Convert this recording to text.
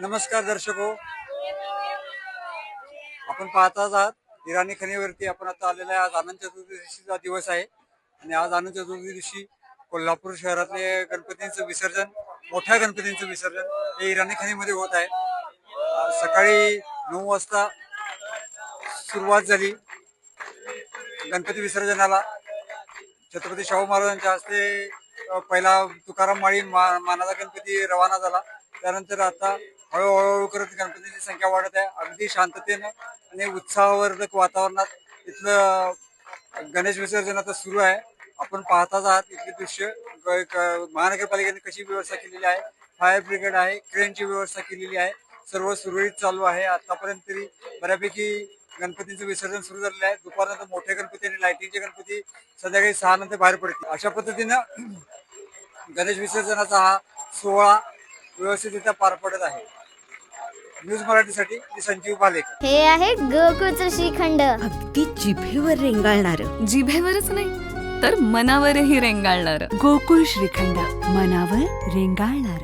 नमस्कार दर्शक. हो आपण पाहताच आहात इराणी खनिवरती आपण आता आलेला आहे. आज आनंद चतुर्दशीचा दिवस आहे. आणि आज आनंद चतुर्दशी दिवशी कोल्हापूर शहरातले गणपतींचं विसर्जन मोठ्या गणपतींचं विसर्जन हे इराणी खनीमध्ये होत आहे. सकाळी नऊ वाजता सुरुवात झाली गणपती विसर्जनाला. छत्रपती शाहू महाराजांच्या हस्ते पहिला तुकाराम माळी मा- मानाचा गणपती रवाना झाला. त्यानंतर आता हळूहळू करत गणपतीची संख्या वाढत आहे. अगदी शांततेनं आणि उत्साहवर्धक वातावरणात इथलं गणेश विसर्जन आता सुरू आहे. आपण पाहताच आहात इथले दृश्य. महानगरपालिकेने कशी व्यवस्था केलेली आहे? फायर ब्रिगेड आहे क्रेनची व्यवस्था केलेली आहे. सर्व सुरळीत चालू आहे. आतापर्यंत तरी बऱ्यापैकी गणपतींचं विसर्जन सुरू झालेलं आहे. दुपारनंतर मोठे गणपती आणि लाइटिंगचे गणपती संध्याकाळी सहा नंतर बाहेर पडतील. अशा पद्धतीनं गणेश विसर्जनाचा हा सोहळा व्यवस्थितरित्या पार पडत आहे. न्यूज मराठीसाठी मी संजीव पालेकर. हे आहे गोकुळचं श्रीखंड. अगदी जिभेवर रेंगाळणार. जिभेवरच नाही तर मनावरही रेंगाळणार. गोकुळ श्रीखंड मनावर रेंगाळणार.